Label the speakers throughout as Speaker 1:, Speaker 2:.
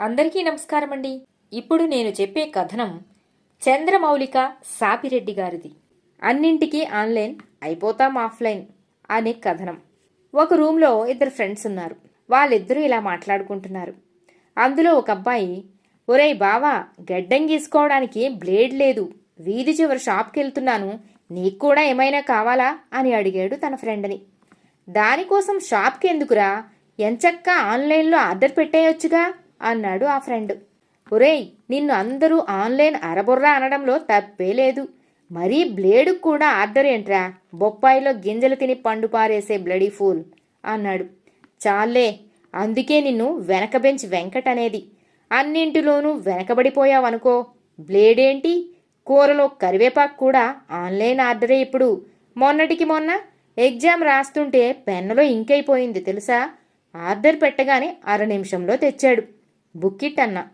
Speaker 1: అందరికీ నమస్కారం అండి ఇప్పుడు నేను చెప్పే కథనం చంద్రమౌళిక సాపిరెడ్డి గారిది. అన్నింటికీ ఆన్లైన్ అయిపోతాం ఆఫ్లైన్ అనే కథనం. ఒక రూమ్లో ఇద్దరు ఫ్రెండ్స్ ఉన్నారు. వాళ్ళిద్దరూ ఇలా మాట్లాడుకుంటున్నారు. అందులో ఒక అబ్బాయి ఒరేయ్ బావా గడ్డం గీసుకోవడానికి బ్లేడ్ లేదు. వీధి చివరి షాప్కి వెళ్తున్నాను. నీకు కూడా ఏమైనా కావాలా? అని అడిగాడు తన ఫ్రెండ్ని. దానికోసం షాప్కి ఎందుకురా? ఎంచక్క ఆన్లైన్లో ఆర్డర్ పెట్టేయొచ్చుగా. అన్నాడు ఆ ఫ్రెండ్. ఒరేయ్ నిన్ను అందరూ ఆన్లైన్ అరబుర్రా అనడంలో తప్పే లేదు. మరీ బ్లేడు కూడా ఆర్డర్ ఏంట్రా బొప్పాయిలో గింజలు తిని పండు పారేసే బ్లడీ ఫూల్ అన్నాడు. చాలే అందుకే నిన్ను వెనక బెంచ్ వెంకట్ అనేది. అన్నింటిలోనూ వెనకబడిపోయావనుకో. బ్లేడేంటి? కూరలో కరివేపాకు కూడా ఆన్లైన్ ఆర్డరే ఇప్పుడు. మొన్నటికి మొన్న ఎగ్జామ్ రాస్తుంటే పెన్నులో ఇంకైపోయింది తెలుసా? ఆర్డర్ పెట్టగానే అర నిమిషంలో తెచ్చాడు. బుక్కిట్ అన్న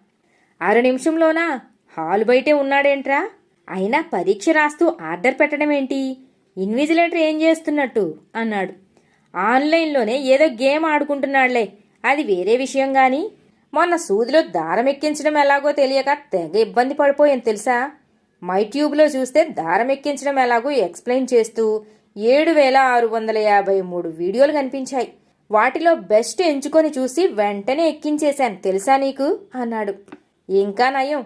Speaker 1: అర నిమిషంలోనా? హాల్ బయటే ఉన్నాడేంట్రా? అయినా పరీక్ష రాస్తూ ఆర్డర్ పెట్టడం ఏంటి ఇన్విజిలేటర్ ఏం చేస్తున్నట్టు? అన్నాడు. ఆన్లైన్లోనే ఏదో గేమ్ ఆడుకుంటున్నాడులే అది వేరే విషయం గాని. మొన్న సూదిలో దారం ఎక్కించడం ఎలాగో తెలియక తెగ ఇబ్బంది పడిపోయాను తెలుసా? మై ట్యూబ్లో చూస్తే దారం ఎక్కించడం ఎలాగో ఎక్స్ప్లెయిన్ చేస్తూ ఏడు వేల ఆరు వందల యాభై మూడు వీడియోలు కనిపించాయి. వాటిలో బెస్ట్ ఎంచుకొని చూసి వెంటనే ఎక్కించేశాను. తెలుసా నీకు? అన్నాడు. ఇంకా నయం.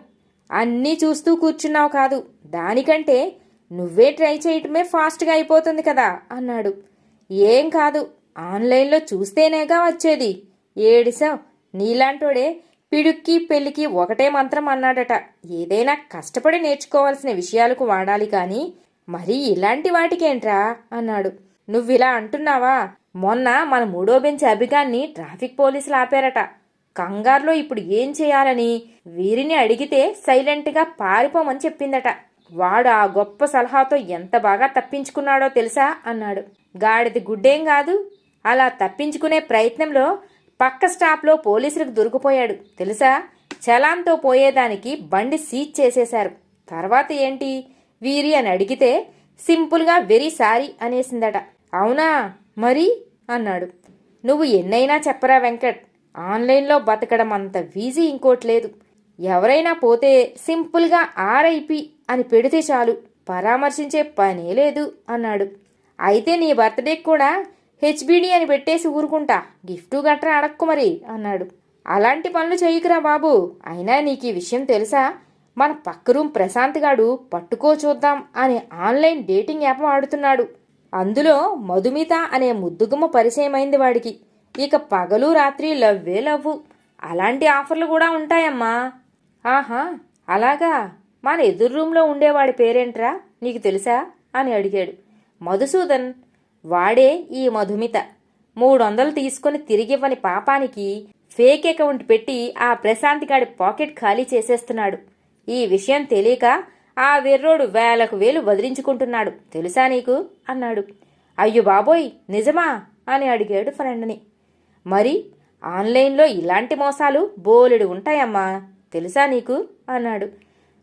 Speaker 1: అన్నీ చూస్తూ కూర్చున్నావు కాదు. దానికంటే నువ్వే ట్రై చేయటమే ఫాస్ట్గా అయిపోతుంది కదా? అన్నాడు. ఏం కాదు. ఆన్లైన్లో చూస్తేనేగా వచ్చేది. ఏడిసావు. నీలాంటోడే పిడుక్కి పెళ్ళికి ఒకటే మంత్రం అన్నాడట. ఏదైనా కష్టపడి నేర్చుకోవాల్సిన విషయాలకు వాడాలి కానీ మరీ ఇలాంటి వాటికేంట్రా? అన్నాడు. నువ్విలా అంటున్నావా? మొన్న మన మూడో బెంచ్ అభిగాన్ని ట్రాఫిక్ పోలీసులు ఆపారట. కంగారులో ఇప్పుడు ఏం చేయాలని వీరిని అడిగితే సైలెంట్గా పారిపోమని చెప్పిందట. వాడు ఆ గొప్ప సలహాతో ఎంత బాగా తప్పించుకున్నాడో తెలుసా అన్నాడు. గాడిది గుడ్డేం కాదు. అలా తప్పించుకునే ప్రయత్నంలో పక్క స్టాప్లో పోలీసులకు దొరికిపోయాడు. తెలుసా? చలాన్తో పోయేదానికి బండి సీజ్ చేసేశారు. తర్వాత ఏంటి? వీరి అని అడిగితే సింపుల్గా వెరీ సారీ అనేసిందట. అవునా? మరి? అన్నాడు. నువ్వు ఎన్నైనా చెప్పరా వెంకట్ ఆన్లైన్లో బతకడం అంత వీజీ ఇంకోటి లేదు. ఎవరైనా పోతే సింపుల్గా ఆర్ఐపి అని పెడితే చాలు పరామర్శించే పనే లేదు అన్నాడు. అయితే నీ బర్త్డేకి కూడా హెచ్బిడి అని పెట్టేసి ఊరుకుంటా గిఫ్ట్ గట్రా అడక్కు మరి అన్నాడు. అలాంటి పనులు చేయకురా బాబు అయినా నీకు ఈ విషయం తెలుసా? మన పక్క రూమ్ ప్రశాంత్ గాడు పట్టుకో చూద్దాం అని ఆన్లైన్ డేటింగ్ యాప్ వాడుతున్నాడు. అందులో మధుమిత అనే ముద్దుగుమ్మ పరిచయమైంది వాడికి. ఇక పగలు రాత్రి లవ్వే లవ్వు. అలాంటి ఆఫర్లు కూడా ఉంటాయమ్మా. ఆహా అలాగా? మన ఎదురు రూమ్లో ఉండేవాడి పేరేంట్రా? నీకు తెలుసా? అని అడిగాడు. మధుసూదన్ వాడే ఈ మధుమిత. మూడు వందలు తీసుకుని తిరిగివ్వని పాపానికి ఫేక్ అకౌంట్ పెట్టి ఆ ప్రశాంత్ గాడి పాకెట్ ఖాళీ చేసేస్తున్నాడు. ఈ విషయం తెలియక ఆ వెర్రోడు వేలకు వేలు వదిలించుకుంటున్నాడు. తెలుసా నీకు? అన్నాడు. అయ్యో బాబోయ్ నిజమా? అని అడిగాడు ఫ్రెండ్ని. మరి ఆన్లైన్లో ఇలాంటి మోసాలు బోలెడు ఉంటాయమ్మా? తెలుసా నీకు? అన్నాడు.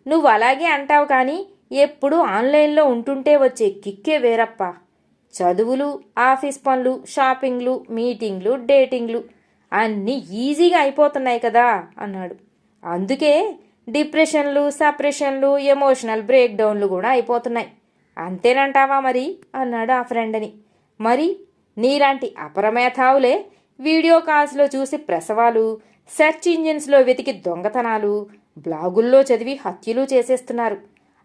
Speaker 1: నువ్వు అలాగే అంటావు కానీ ఎప్పుడూ ఆన్లైన్లో ఉంటుంటే వచ్చే కిక్కే వేరప్ప. చదువులు ఆఫీస్ పనులు షాపింగ్లు మీటింగ్లు డేటింగ్లు అన్నీ ఈజీగా అయిపోతున్నాయి కదా? అన్నాడు. అందుకే డిప్రెషన్లు సప్రెషన్లు ఎమోషనల్ బ్రేక్ డౌన్లు కూడా అయిపోతున్నాయి. అంతేనంటావా మరి? అన్నాడు ఆ ఫ్రెండ్ని. మరి నీలాంటి అపరమేధావులే వీడియో కాల్స్లో చూసి ప్రసవాలు సెర్చ్ ఇంజిన్స్లో వెతికి దొంగతనాలు బ్లాగుల్లో చదివి హత్యలు చేసేస్తున్నారు.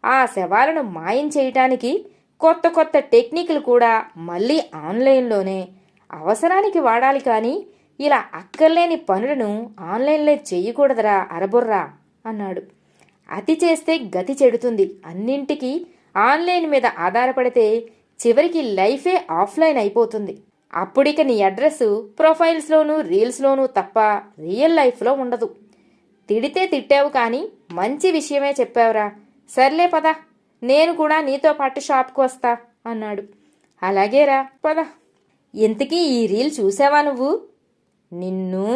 Speaker 1: ఆ శవాలను మాయం చేయటానికి కొత్త కొత్త టెక్నిక్లు కూడా మళ్ళీ ఆన్లైన్లోనే. అవసరానికి వాడాలి కానీ ఇలా అక్కర్లేని పనులను ఆన్లైన్లో చేయకూడదురా అరబుర్రా. అన్నాడు. అతి చేస్తే గతి చెడుతుంది. అన్నింటికీ ఆన్లైన్ మీద ఆధారపడితే చివరికి లైఫే ఆఫ్లైన్ అయిపోతుంది. అప్పుడిక నీ అడ్రస్ ప్రొఫైల్స్లోనూ రీల్స్లోనూ తప్ప రియల్ లైఫ్లో ఉండదు. తిడితే తిట్టావు కానీ మంచి విషయమే చెప్పావురా. సర్లే పద నేను కూడా నీతో పాటు షాప్కి వస్తా అన్నాడు. అలాగేరా పద. ఇంతకీ ఈ రీల్ చూసావా నువ్వు? నిన్ను